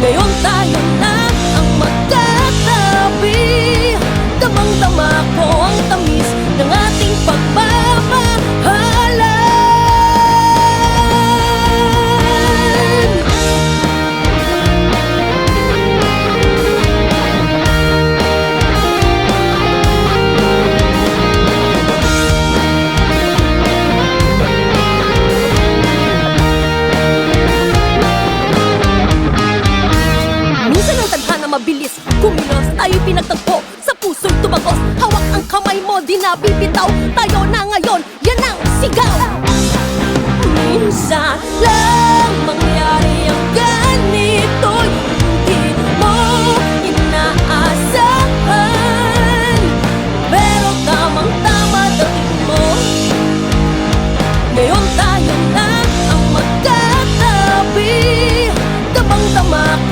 león tallón mabilis Kumilos, tayo'y pinagtagpo. Sa puso'y tumagos Hawak ang kamay mo, di na bibitaw Tayo na ngayon, yan ang sigaw. Minsan lang mangyari ang ganito'y Hindi inaasahan. Pero tamang-tama dating mo. Ngayon tayo na ang magkatabi. Damang-tama